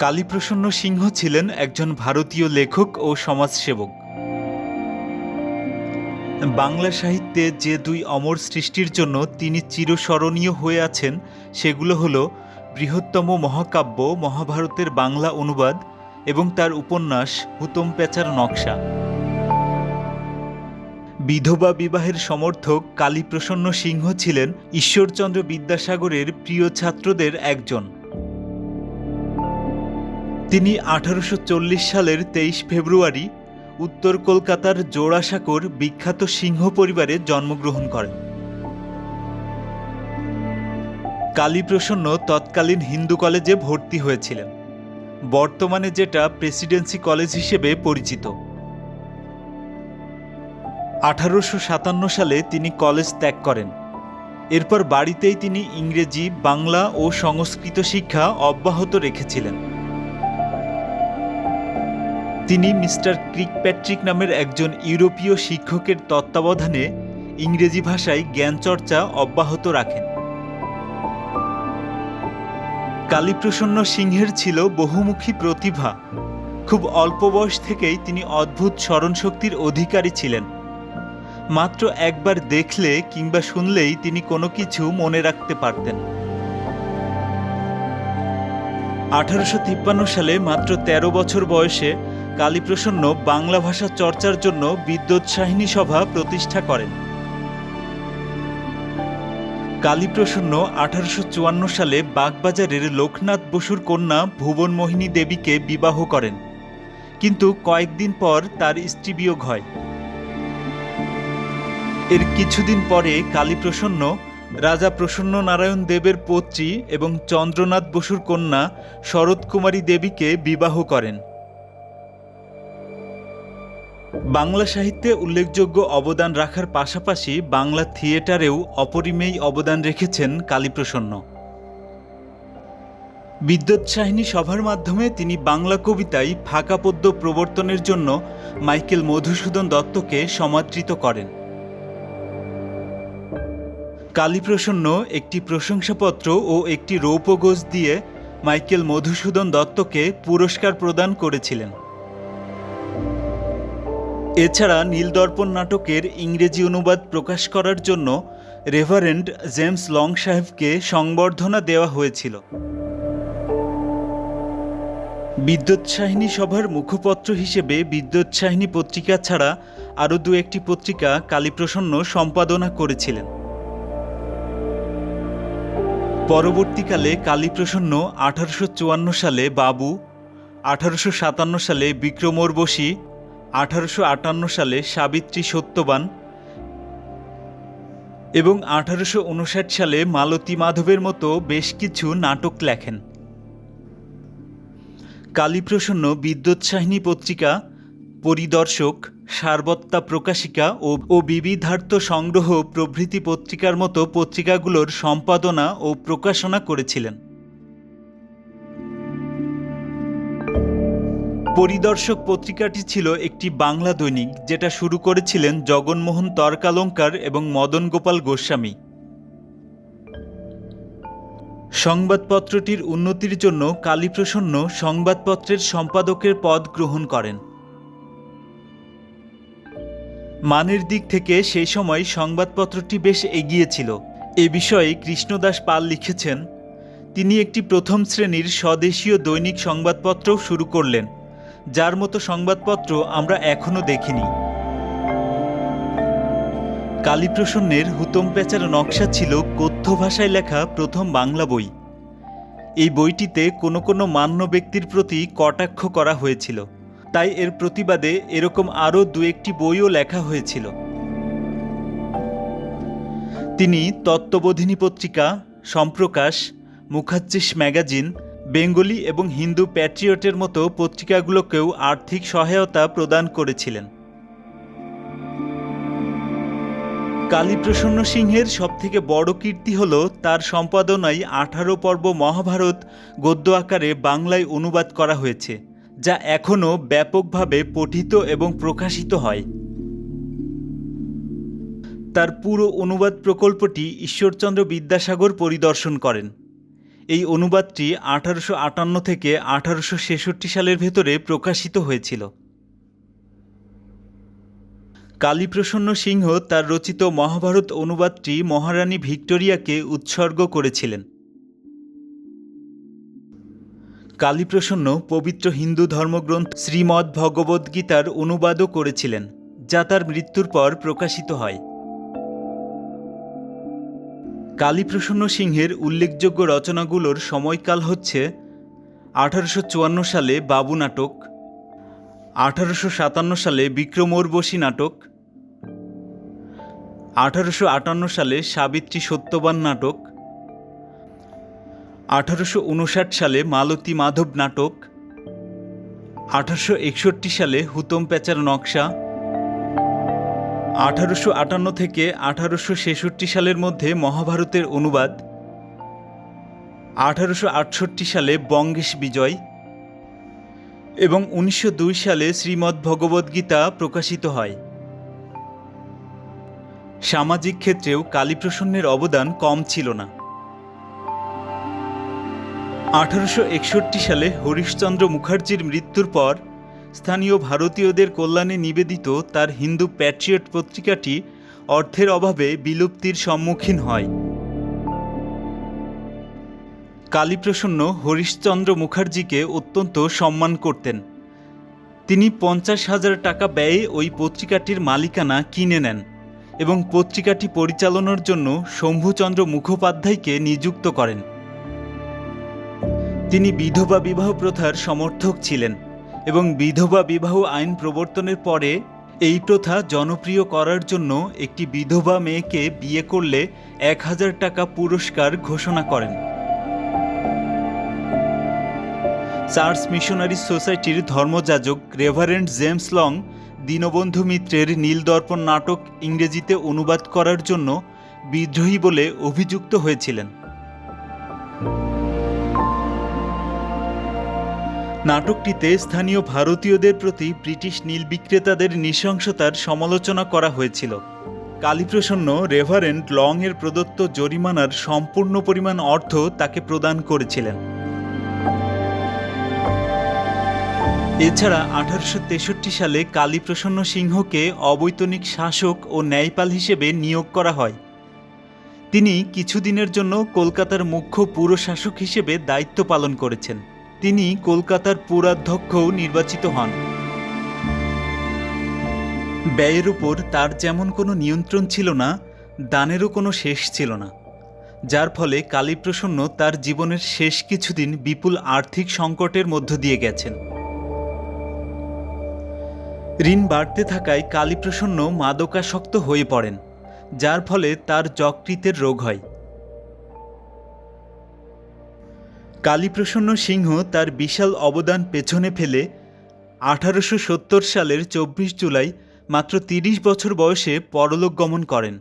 কালীপ্রসন্ন সিংহ ছিলেন একজন ভারতীয় লেখক ও সমাজসেবক। বাংলা সাহিত্যে যে দুই অমর সৃষ্টির জন্য তিনি চিরস্মরণীয় হয়ে আছেন, সেগুলো হল বৃহত্তম মহাকাব্য, মহাভারতের বাংলা অনুবাদ এবং তার উপন্যাস, হুতম পেচার নকশা। বিধবা বিবাহের সমর্থক কালীপ্রসন্ন সিংহ ছিলেন ঈশ্বরচন্দ্র বিদ্যাসাগরের প্রিয় ছাত্রদের একজন। তিনি আঠারোশো চল্লিশ সালের তেইশ ফেব্রুয়ারি উত্তর কলকাতার জোড়াসাঁকোর বিখ্যাত সিংহ পরিবারে জন্মগ্রহণ করেন। কালীপ্রসন্ন তৎকালীন হিন্দু কলেজে ভর্তি হয়েছিলেন। বর্তমানে যেটা প্রেসিডেন্সি কলেজ হিসেবে পরিচিত। আঠারোশো সাতান্ন সালে তিনি কলেজ ত্যাগ করেন। এরপর বাড়িতেই তিনি ইংরেজি, বাংলা ও সংস্কৃত শিক্ষা অব্যাহত রেখেছিলেন। তিনি মিস্টার ক্রিক প্যাট্রিক নামের একজন ইউরোপীয় শিক্ষকের তত্ত্বাবধানে ইংরেজি ভাষায় জ্ঞানচর্চা অব্যাহত রাখেন। কালীপ্রসন্ন সিংহের ছিল বহুমুখী প্রতিভা। খুব অল্প বয়স থেকেই তিনি অদ্ভুত স্মরণশক্তির অধিকারী ছিলেন। মাত্র একবার দেখলে কিংবা শুনলেই তিনি কোনো কিছু মনে রাখতে পারতেন। আঠারোশো তিপ্পান্ন সালে মাত্র ১৩ বছর বয়সে কালীপ্রসন্ন বাংলা ভাষা চর্চার জন্য বিদ্যোৎসাহিনী সভা প্রতিষ্ঠা করেন। কালীপ্রসন্ন আঠারোশো চুয়ান্ন সালে বাগবাজারের লোকনাথ বসুর কন্যা ভুবনমোহিনী দেবীকে বিবাহ করেন। কিন্তু কয়েকদিন পর তার স্ত্রী বিয়োগ হয়। এর কিছুদিন পরে কালীপ্রসন্ন, রাজা প্রসন্ন নারায়ণ দেবের পত্রী এবং চন্দ্রনাথ বসুর কন্যা শরৎকুমারী দেবীকে বিবাহ করেন। বাংলা সাহিত্যে উল্লেখযোগ্য অবদান রাখার পাশাপাশি বাংলা থিয়েটারেও অপরিমেয় অবদান রেখেছেন কালীপ্রসন্ন। বিদ্যোৎসাহিনী সভার মাধ্যমে তিনি বাংলা কবিতায় ফাঁকা পদ্য প্রবর্তনের জন্য মাইকেল মধুসূদন দত্তকে সমাদৃত করেন। কালীপ্রসন্ন একটি প্রশংসাপত্র ও একটি রৌপগোজ দিয়ে মাইকেল মধুসূদন দত্তকে পুরস্কার প্রদান করেছিলেন। এছাড়া নীলদর্পণ নাটকের ইংরেজি অনুবাদ প্রকাশ করার জন্য রেভারেন্ড জেমস লং সাহেবকে সংবর্ধনা দেওয়া হয়েছিল। বিদ্যোৎসাহিনী সভার মুখপত্র হিসেবে বিদ্যোৎসাহিনী পত্রিকা ছাড়া আরও দু একটি পত্রিকা কালীপ্রসন্ন সম্পাদনা করেছিলেন। পরবর্তীকালে কালীপ্রসন্ন আঠারোশো চুয়ান্ন সালে বাবু, আঠারোশো সাতান্ন সালে বিক্রমোর্বশী আঠারোশো আটান্ন সালে সাবিত্রী সত্যবান এবং আঠারোশো উনষাট সালে মালতী মাধবের মতো বেশ কিছু নাটক লেখেন। কালীপ্রসন্ন বিদ্যোৎসাহিনী পত্রিকা, পরিদর্শক, সারবত্তা প্রকাশিকা ও বিবিধার্থ সংগ্রহ প্রভৃতি পত্রিকার মতো পত্রিকাগুলোর সম্পাদনা ও প্রকাশনা করেছিলেন। পরিদর্শক পত্রিকাটি ছিল একটি বাংলা দৈনিক, যেটা শুরু করেছিলেন জগনমোহন তর্কালঙ্কার এবং মদন গোপাল গোস্বামী। সংবাদপত্রটির উন্নতির জন্য কালীপ্রসন্ন সংবাদপত্রের সম্পাদকের পদ গ্রহণ করেন। মানের দিক থেকে সেই সময় সংবাদপত্রটি বেশ এগিয়ে ছিল। এ বিষয়ে কৃষ্ণদাস পাল লিখেছেন, তিনি একটি প্রথম শ্রেণির স্বদেশীয় দৈনিক সংবাদপত্রও শুরু করলেন। যার মতো সংবাদপত্র আমরা এখনও দেখিনি। কালীপ্রসন্নের হুতম পেচার নকশা ছিল কথ্য ভাষায় লেখা প্রথম বাংলা বই। এই বইটিতে কোনো কোনো মান্য ব্যক্তির প্রতি কটাক্ষ করা হয়েছিল। তাই এর প্রতিবাদে এরকম আরও দু একটি বইও লেখা হয়েছিল। তিনি তত্ত্ববোধিনী পত্রিকা, সম্প্রকাশ, মুখাচ্ছিস ম্যাগাজিন বেঙ্গলি এবং হিন্দু প্যাট্রিয়টের মতো পত্রিকাগুলোকেও আর্থিক সহায়তা প্রদান করেছিলেন। কালীপ্রসন্ন সিংহের সবথেকে বড় কীর্তি হল তার সম্পাদনায় আঠারো পর্ব মহাভারত গদ্য আকারে বাংলায় অনুবাদ করা হয়েছে, যা এখনও ব্যাপকভাবে পঠিত এবং প্রকাশিত হয়। তার পুরো অনুবাদ প্রকল্পটি ঈশ্বরচন্দ্র বিদ্যাসাগর পরিদর্শন করেন। এই অনুবাদটি আঠারোশো আটান্ন থেকে আঠারোশো ছেষট্টি সালের ভেতরে প্রকাশিত হয়েছিল। কালীপ্রসন্ন সিংহ তার রচিত মহাভারত অনুবাদটি মহারানী ভিক্টোরিয়াকে উৎসর্গ করেছিলেন। কালীপ্রসন্ন পবিত্র হিন্দু ধর্মগ্রন্থ শ্রীমদ্ ভগবদ্গীতার অনুবাদও করেছিলেন, যা তার মৃত্যুর পর প্রকাশিত হয়। কালীপ্রসন্ন সিংহের উল্লেখযোগ্য রচনাগুলোর সময়কাল হচ্ছে আঠারোশো চুয়ান্ন সালে বাবু নাটক, আঠারোশো সাতান্ন সালে বিক্রমোর্বশী নাটক, আঠারোশো আটান্ন সালে সাবিত্রী সত্যবান নাটক, আঠারোশো উনষাট সালে মালতী মাধব নাটক, আঠারোশো একষট্টি সালে হুতম প্যাচার নকশা আঠারোশো আটান্ন থেকে আঠারোশো ছেষট্টি সালের মধ্যে মহাভারতের অনুবাদ, আঠারোশো আটষট্টি সালে বঙ্গেশ বিজয় এবং উনিশশো দুই সালে শ্রীমদ্ ভগবদ্গীতা প্রকাশিত হয়। সামাজিক ক্ষেত্রেও কালীপ্রসন্নের অবদান কম ছিল না। আঠারোশো একষট্টি সালে হরিশচন্দ্র মুখার্জির মৃত্যুর পর স্থানীয় ভারতীয়দের কল্যাণে নিবেদিত তার হিন্দু প্যাট্রিয়ট পত্রিকাটি অর্থের অভাবে বিলুপ্তির সম্মুখীন হয়। কালীপ্রসন্ন হরিশচন্দ্র মুখার্জিকে অত্যন্ত সম্মান করতেন। তিনি পঞ্চাশ হাজার টাকা ব্যয়ে ওই পত্রিকাটির মালিকানা কিনে নেন এবং পত্রিকাটি পরিচালনার জন্য শম্ভুচন্দ্র মুখোপাধ্যায়কে নিযুক্ত করেন। তিনি বিধবা বিবাহ প্রথার সমর্থক ছিলেন। এবং বিধবা বিবাহ আইন প্রবর্তনের পরে এই প্রথা জনপ্রিয় করার জন্য একটি বিধবা মেয়েকে বিয়ে করলে এক হাজার টাকা পুরস্কার ঘোষণা করেন। চার্চ মিশনারি সোসাইটির ধর্মযাজক রেভারেন্ড জেমস লং দীনবন্ধু মিত্রের নীলদর্পণ নাটক ইংরেজিতে অনুবাদ করার জন্য বিদ্রোহী বলে অভিযুক্ত হয়েছিলেন। নাটকটিতে স্থানীয় ভারতীয়দের প্রতি ব্রিটিশ নীল বিক্রেতাদের নৃশংসতার সমালোচনা করা হয়েছিল। কালীপ্রসন্ন রেভারেন্ট লং এর প্রদত্ত জরিমানার সম্পূর্ণ পরিমাণ অর্থ তাকে প্রদান করেছিলেন। এছাড়া আঠারোশো তেষট্টি সালে কালীপ্রসন্ন সিংহকে অবৈতনিক শাসক ও ন্যায়পাল হিসেবে নিয়োগ করা হয়। তিনি কিছুদিনের জন্য কলকাতার মুখ্য পুরশাসক হিসেবে দায়িত্ব পালন করেছেন। তিনি কলকাতার পুরাধ্যক্ষও নির্বাচিত হন। ব্যয়ের উপর তার যেমন কোনো নিয়ন্ত্রণ ছিল না, দানেরও কোনো শেষ ছিল না। যার ফলে কালীপ্রসন্ন তার জীবনের শেষ কিছুদিন বিপুল আর্থিক সংকটের মধ্য দিয়ে গেছেন। ঋণ বাড়তে থাকায় কালীপ্রসন্ন মাদকাসক্ত হয়ে পড়েন, যার ফলে তার যকৃতের রোগ হয়। কালীপ্রসন্ন সিংহ তার বিশাল অবদান পেছনে ফেলে আঠারোশো সত্তর সালের চব্বিশ জুলাই মাত্র তিরিশ বছর বয়সে পরলোক গমন করেন।